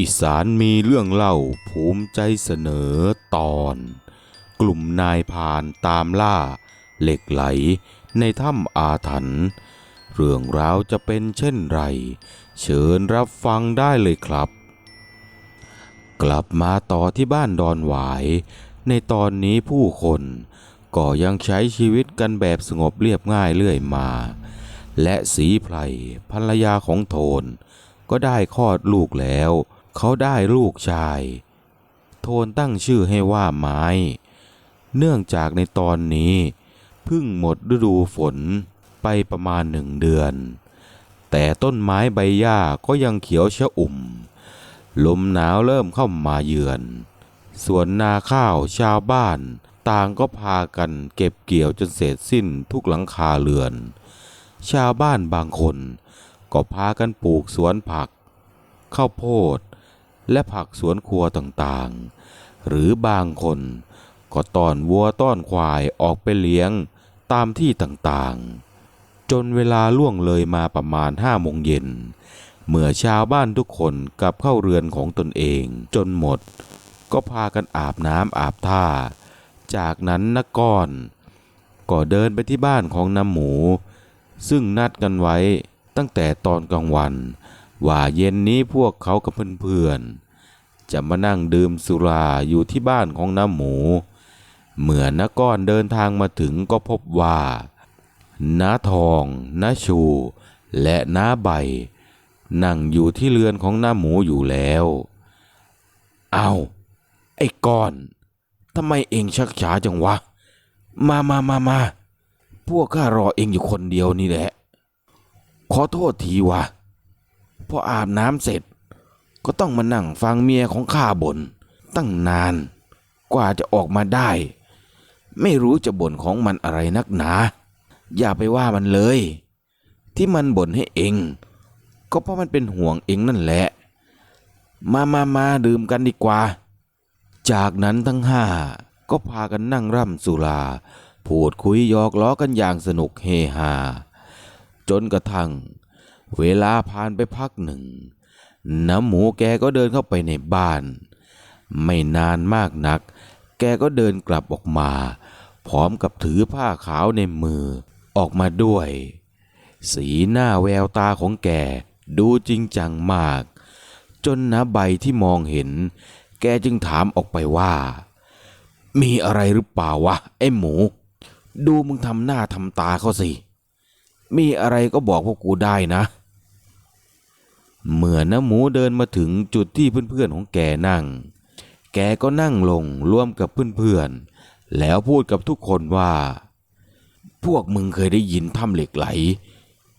อีสานมีเรื่องเล่าภูมิใจเสนอตอน กลุ่มนายพานตามล่า เหล็กไหลในถ้ำอาถรรพ์เรื่องราวจะเป็นเช่นไร เชิญรับฟังได้เลยครับ กลับมาต่อที่บ้านดอนหวาย ในตอนนี้ผู้คนก็ยังใช้ชีวิตกันแบบสงบเรียบง่ายเรื่อยมา และสีไพรภรรยาของโทน ก็ได้คลอดลูกแล้ว เขาได้ลูกชาย โทนตั้งชื่อให้ว่าไม้ เนื่องจากในตอนนี้เพิ่งหมดฤดูฝนไปประมาณหนึ่งเดือน แต่ต้นไม้ใบหญ้าก็ยังเขียวชะอุ่ม ลมหนาวเริ่มเข้ามาเยือน สวนนาข้าวชาวบ้านต่างก็พากันเก็บเกี่ยวจนเสร็จสิ้นทุกหลังคาเรือน ชาวบ้านบางคน ก็พากันปลูกสวนผัก ข้าวโพด และผักสวนครัวต่างๆ หรือบางคนก็ต้อนวัวต้อนควายออกไปเลี้ยงตามที่ต่างๆ จนเวลาล่วงเลยมาประมาณห้าโมงเย็น เมื่อชาวบ้านทุกคนกลับเข้าเรือนของตนเองจนหมด ก็พากันอาบน้ำอาบท่า จากนั้นนักก้อน ก็เดินไปที่บ้านของน้ำหมู ซึ่งนัดกันไว้ตั้งแต่ตอนกลางวัน ว่าเย็นนี้พวกเขากับเพื่อนๆ จะมานั่งดื่มสุราอยู่ที่บ้านของน้ำหมู เมื่อนักก้อนเดินทางมาถึงก็พบว่าน้าทองน้าชู และน้าใบ นั่งอยู่ที่เรือนของน้าหมูอยู่แล้ว เอาไอ้ก้อนทำไมเองชักช้าจังวะ มามามามาพวกข้ารอเองอยู่คนเดียวนี่แหละ ขอโทษทีวะพออาบน้ำเสร็จ ก็ต้องมานั่งฟังเมียของข้าบน่นตั้งนาน กว่าจะออกมาได้ ไม่รู้จะบ่นของมันอะไรนักหนา อย่าไปว่ามันเลย ที่มันบ่นให้เอง ก็เพราะมันเป็นห่วงเองนั่นแหละ มามามาดื่มกันดีกว่า จากนั้นทั้งห้าก็พากันนั่งร่ำสุราพูดคุยหยอกล้อกันอย่างสนุกเฮฮาจนกระทั่ง เวลาผ่านไปพักหนึ่ง น้ำหมูแกก็เดินเข้าไปในบ้าน ไม่นานมากนัก แกก็เดินกลับออกมา พร้อมกับถือผ้าขาวในมือออกมาด้วย สีหน้าแววตาของแกดูจริงจังมาก จนนะใบที่มองเห็น แกจึงถามออกไปว่า มีอะไรหรือเปล่าวะไอ้หมู ดูมึงทำหน้าทำตาเขาสิ มีอะไรก็บอกพวกกูได้นะ เมื่อน้าหมูเดินมาถึงจุดที่เพื่อนๆของแกนั่ง แกก็นั่งลงร่วมกับเพื่อนๆ แล้วพูดกับทุกคนว่า พวกมึงเคยได้ยินถ้ำเหล็กไหล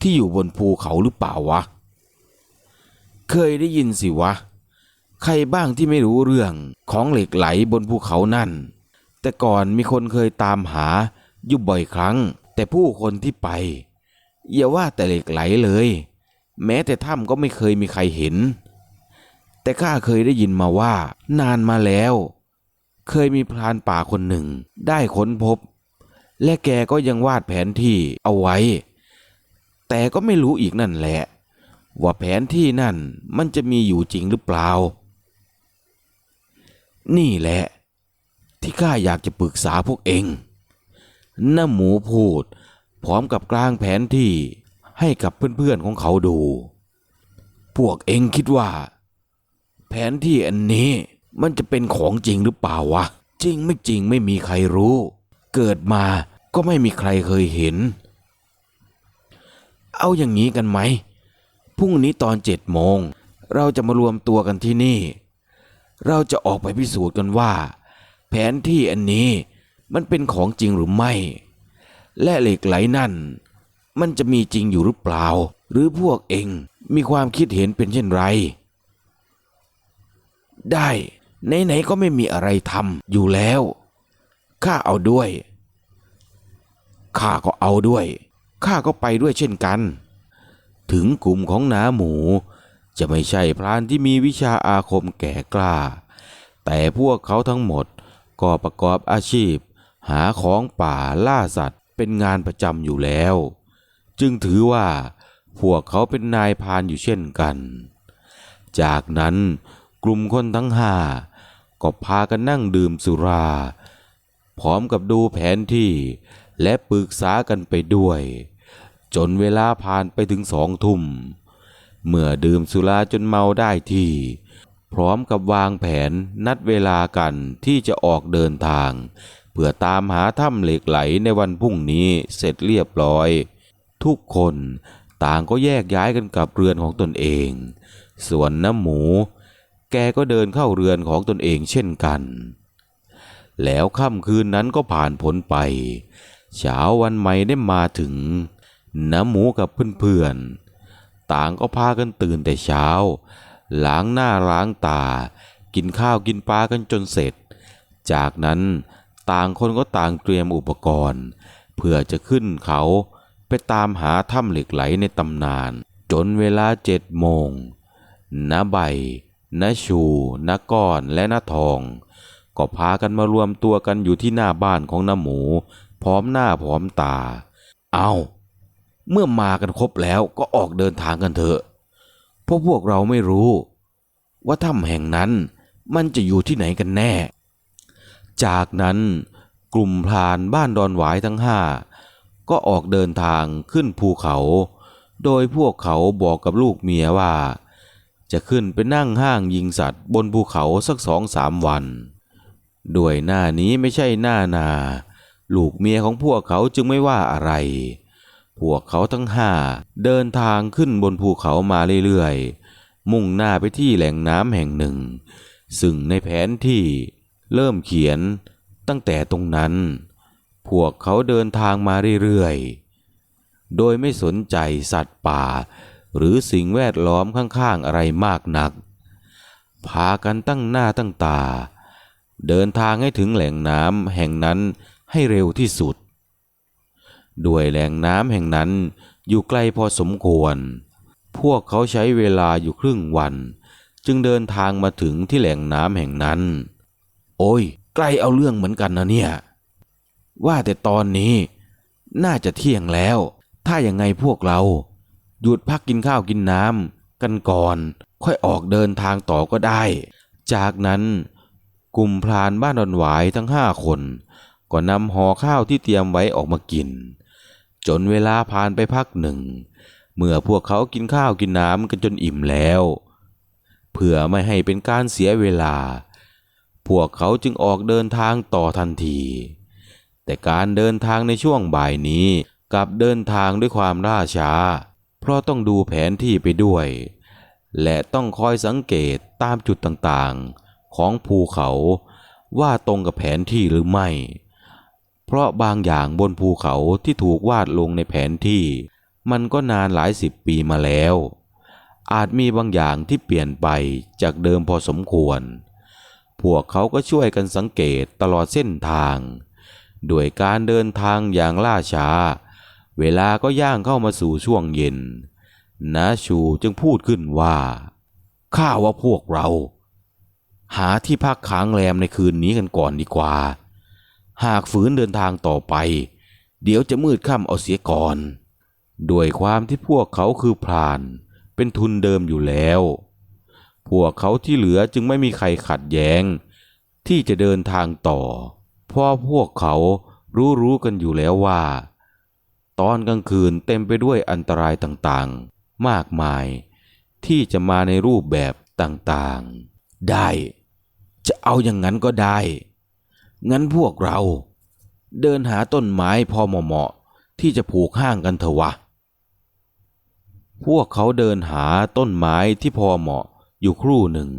ที่อยู่บนภูเขาหรือเปล่าวะ เคยได้ยินสิวะ ใครบ้างที่ไม่รู้เรื่องของเหล็กไหลบนภูเขานั่น แต่ก่อนมีคนเคยตามหาอยู่บ่อยครั้ง แต่ผู้คนที่ไปอย่าว่าแต่เหล็กไหลเลย แม้แต่ถ้ำก็ไม่เคยมีใครเห็น แต่ข้าเคยได้ยินมาว่า นานมาแล้ว เคยมีพรานป่าคนหนึ่ง ได้ค้นพบ และแกก็ยังวาดแผนที่เอาไว้ แต่ก็ไม่รู้อีกนั่นแหละ ว่าแผนที่นั่นมันจะมีอยู่จริงหรือเปล่า นี่แหละ ที่ข้าอยากจะปรึกษาพวกเองน้าหมูพูด พร้อมกับกลางแผนที่ ให้กับเพื่อนๆของเขาดู พวกเองคิดว่า แผนที่อันนี้มันจะเป็นของจริงหรือเปล่าวะ จริงไม่จริงไม่มีใครรู้ เกิดมาก็ไม่มีใครเคยเห็น เอาอย่างนี้กันไหม พรุ่งนี้ตอนเจ็ดโมง เราจะมารวมตัวกันที่นี่ เราจะออกไปพิสูจน์กันว่า แผนที่อันนี้มันเป็นของจริงหรือไม่ และเหล็กไหลนั่น มันจะมีจริงอยู่หรือเปล่า หรือพวกเองมีความคิดเห็นเป็นเช่นไร ได้ไหนๆก็ไม่มีอะไรทำอยู่แล้วข้าเอาด้วยข้าก็เอาด้วยข้าก็ไปด้วยเช่นกัน ถึงกลุ่มของนาหมู จะไม่ใช่พรานที่มีวิชาอาคมแก่กล้า แต่พวกเขาทั้งหมดก็ประกอบอาชีพ หาของป่าล่าสัตว์เป็นงานประจำอยู่แล้ว จึงถือว่าพวกเขาเป็นนายพานอยู่เช่นกัน จากนั้นกลุ่มคนทั้งห้าก็พากันนั่งดื่มสุรา พร้อมกับดูแผนที่และปรึกษากันไปด้วย จนเวลาผ่านไปถึงสองทุ่ม เมื่อดื่มสุราจนเมาได้ที่ พร้อมกับวางแผนนัดเวลากันที่จะออกเดินทาง เพื่อตามหาถ้ำเหล็กไหลในวันพรุ่งนี้เสร็จเรียบร้อย ทุกคนต่างก็แยกย้ายกันกลับเรือนของตนเอง ส่วนน้ำหมู แกก็เดินเข้าเรือนของตนเองเช่นกัน แล้วค่ำคืนนั้นก็ผ่านพ้นไปเช้าวันใหม่ได้มาถึง น้ำหมูกับเพื่อนๆต่างก็พากันตื่นแต่เช้า ล้างหน้าล้างตา กินข้าวกินปลากันจนเสร็จ จากนั้นต่างคนก็ต่างเตรียมอุปกรณ์ เพื่อจะขึ้นเขา ไปตามหาถ้ำเหล็กไหลในตำนาน จนเวลาเจ็ดโมงน้าใบน้าชูน้าก้อนและน้าทอง ก็พากันมารวมตัวกันอยู่ที่หน้าบ้านของน้าหมู พร้อมหน้าพร้อมตา เอาเมื่อมากันครบแล้วก็ออกเดินทางกันเถอะเพราะพวกเราไม่รู้ ว่าถ้ำแห่งนั้นมันจะอยู่ที่ไหนกันแน่ จากนั้นกลุ่มพรานบ้านดอนหวายทั้งห้า ก็ออกเดินทางขึ้นภูเขา โดยพวกเขาบอกกับลูกเมียว่า จะขึ้นไปนั่งห้างยิงสัตว์บนภูเขาสักสองสามวัน ด้วยหน้านี้ไม่ใช่หน้านา ลูกเมียของพวกเขาจึงไม่ว่าอะไร พวกเขาทั้งห้าเดินทางขึ้นบนภูเขามาเรื่อยๆ มุ่งหน้าไปที่แหล่งน้ำแห่งหนึ่ง ซึ่งในแผนที่เริ่มเขียนตั้งแต่ตรงนั้น พวกเขาเดินทางมาเรื่อยๆ โดยไม่สนใจสัตว์ป่า หรือสิ่งแวดล้อมข้างๆอะไรมากนัก พากันตั้งหน้าตั้งตา เดินทางให้ถึงแหล่งน้ำแห่งนั้นให้เร็วที่สุด ด้วยแหล่งน้ำแห่งนั้นอยู่ไกลพอสมควร พวกเขาใช้เวลาอยู่ครึ่งวัน จึงเดินทางมาถึงที่แหล่งน้ำแห่งนั้น โอ้ย ใกล้เอาเรื่องเหมือนกันนะเนี่ย ว่าแต่ตอนนี้ น่าจะเที่ยงแล้ว ถ้าอย่างไงพวกเรา หยุดพักกินข้าวกินน้ำกันก่อน ค่อยออกเดินทางต่อก็ได้ จากนั้นกลุ่มพรานบ้านดอนหวายทั้งห้าคน ก็นำห่อข้าวที่เตรียมไว้ออกมากิน จนเวลาผ่านไปพักหนึ่ง เมื่อพวกเขากินข้าวกินน้ำกันจนอิ่มแล้ว เพื่อไม่ให้เป็นการเสียเวลา พวกเขาจึงออกเดินทางต่อทันที แต่การเดินทางในช่วงบ่ายนี้กลับเดินทางด้วยความล่าช้า เพราะต้องดูแผนที่ไปด้วย และต้องคอยสังเกตตามจุดต่างๆ ของภูเขาว่าตรงกับแผนที่หรือไม่ เพราะบางอย่างบนภูเขาที่ถูกวาดลงในแผนที่ มันก็นานหลายสิบปีมาแล้ว อาจมีบางอย่างที่เปลี่ยนไปจากเดิมพอสมควร พวกเขาก็ช่วยกันสังเกตตลอดเส้นทาง ด้วยการเดินทางอย่างล่าช้า เวลาก็ย่างเข้ามาสู่ช่วงเย็น นาชูจึงพูดขึ้นว่าข้าว่าพวกเรา หาที่พักค้างแรมในคืนนี้กันก่อนดีกว่า หากฝืนเดินทางต่อไป เดี๋ยวจะมืดค่ำเอาเสียก่อนด้วยความที่พวกเขาคือพราน เป็นทุนเดิมอยู่แล้ว พวกเขาที่เหลือจึงไม่มีใครขัดแย้ง ที่จะเดินทางต่อ พราะพวกเขารู้รู้กันอยู่แล้วว่า ตอนกลางคืนเต็มไปด้วยอันตรายต่างๆ มากมาย ที่จะมาในรูปแบบต่างๆ ได้ จะเอาอย่างนั้นก็ได้ งั้นพวกเรา เดินหาต้นไม้พอเหมาะๆที่จะผูกห้างกันเถอะวะ พวกเขาเดินหาต้นไม้ที่พอเหมาะอยู่ครู่หนึ่ง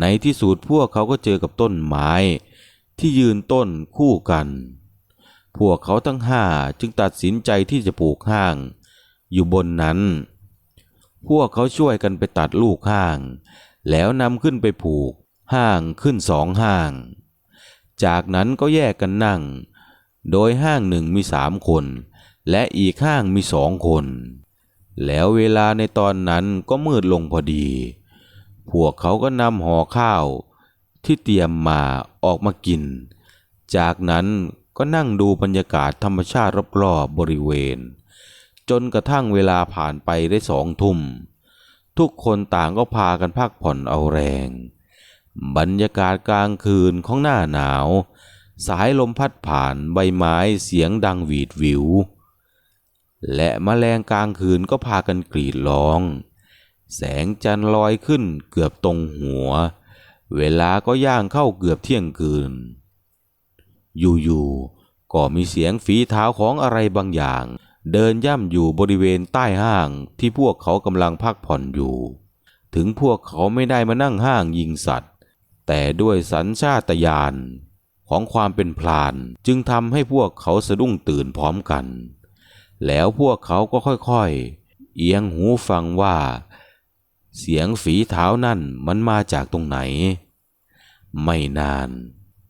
ในที่สุดพวกเขาก็เจอกับต้นไม้ ที่ยืนต้นคู่กัน พวกเขาทั้งห้าจึงตัดสินใจที่จะปลูกห้าง อยู่บนนั้น พวกเขาช่วยกันไปตัดลูกห้าง แล้วนำขึ้นไปผูกห้างขึ้นสองห้าง จากนั้นก็แยกกันนั่ง โดยห้างหนึ่งมีสามคน และอีกห้างมีสองคน แล้วเวลาในตอนนั้นก็มืดลงพอดี พวกเขาก็นำห่อข้าว ที่เตรียมมาออกมากิน จากนั้นก็นั่งดูบรรยากาศธรรมชาติรอบๆบริเวณ จนกระทั่งเวลาผ่านไปได้สองทุ่ม ทุกคนต่างก็พากันพักผ่อนเอาแรง บรรยากาศกลางคืนของหน้าหนาว สายลมพัดผ่านใบไม้เสียงดังหวีดวิว และแมลงกลางคืนก็พากันกรีดร้อง แสงจันทร์ลอยขึ้นเกือบตรงหัว เวลาก็ย่างเข้าเกือบเที่ยงคืน อยู่ๆ ก็มีเสียงฝีเท้าของอะไรบางอย่าง เดินย่ำอยู่บริเวณใต้ห้างที่พวกเขากำลังพักผ่อนอยู่ ถึงพวกเขาไม่ได้มานั่งห้างยิงสัตว์ แต่ด้วยสัญชาตญาณของความเป็นพลานจึงทำให้พวกเขาสะดุ้งตื่นพร้อมกัน แล้วพวกเขาก็ค่อยๆ เอียงหูฟังว่า เสียงฝีเท้านั่นมันมาจากตรงไหน ไม่นาน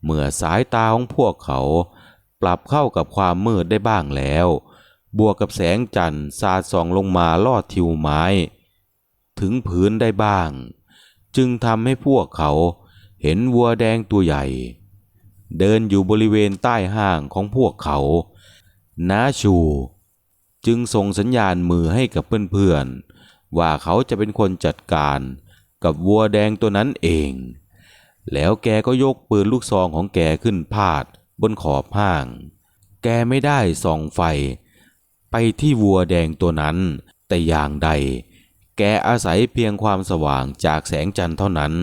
เมื่อสายตาของพวกเขาปรับเข้ากับความมืดได้บ้างแล้ว บวกกับแสงจันทร์สาดส่องลงมาลอดทิวไม้ ถึงพื้นได้บ้าง จึงทำให้พวกเขาเห็นวัวแดงตัวใหญ่ เดินอยู่บริเวณใต้ห้างของพวกเขาน้าชู จึงส่งสัญญาณมือให้กับเพื่อนๆ ว่าเขาจะเป็นคนจัดการกับวัวแดงตัวนั้นเอง แล้วแกก็ยกปืนลูกซองของแกขึ้นพาดบนขอบห้าง แกไม่ได้ส่องไฟ ไปที่วัวแดงตัวนั้น แต่อย่างใด แกอาศัยเพียงความสว่างจากแสงจันทร์เท่านั้น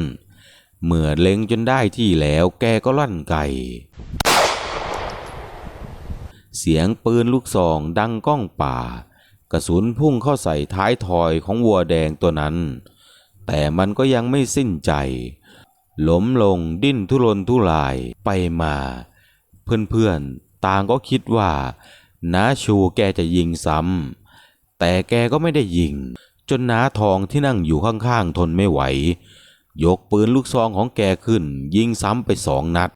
เมื่อเล็งจนได้ที่แล้วแกก็ลั่นไกเสียงปืนลูกซองดังก้องป่า ระสุนพุ่งเข้าใส่ท้ายทอยของวัวแดงตัวนั้น แต่มันก็ยังไม่สิ้นใจ ล้มลงดิ้นทุรนทุรายไปมา เพื่อนๆ ต่างก็คิดว่าน้าชูแกจะยิงซ้ำ แต่แกก็ไม่ได้ยิง จนน้าทองที่นั่งอยู่ข้างๆ ทนไม่ไหว ยกปืนลูกซองของแกขึ้น ยิงซ้ำไปสองนัด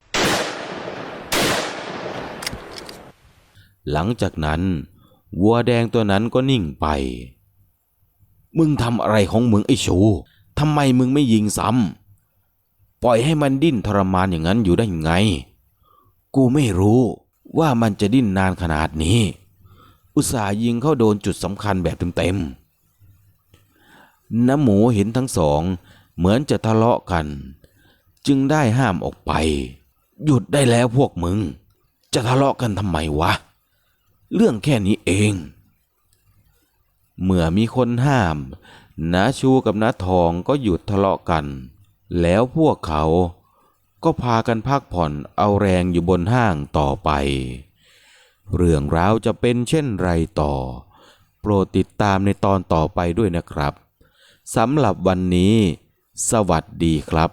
หลังจากนั้น วัวแดงตัวนั้นก็นิ่งไป มึงทำอะไรของมึงไอ้ชูทำไมมึงไม่ยิงซ้ำปล่อยให้มันดิ้นทรมานอย่างนั้นอยู่ได้ยังไง กูไม่รู้ว่ามันจะดิ้นนานขนาดนี้ อุตส่าห์ยิงเข้าโดนจุดสำคัญแบบเต็มๆน้ำหมูเห็นทั้งสอง เหมือนจะทะเลาะกัน จึงได้ห้ามออกไป หยุดได้แล้วพวกมึง จะทะเลาะกันทำไมวะ เรื่องแค่นี้เอง เมื่อมีคนห้ามน้าชูกับน้าทองก็หยุดทะเลาะกัน แล้วพวกเขาก็พากันพักผ่อนเอาแรงอยู่บนห้างต่อไป เรื่องราวจะเป็นเช่นไรต่อ โปรดติดตามในตอนต่อไปด้วยนะครับสำหรับวันนี้ สวัสดีครับ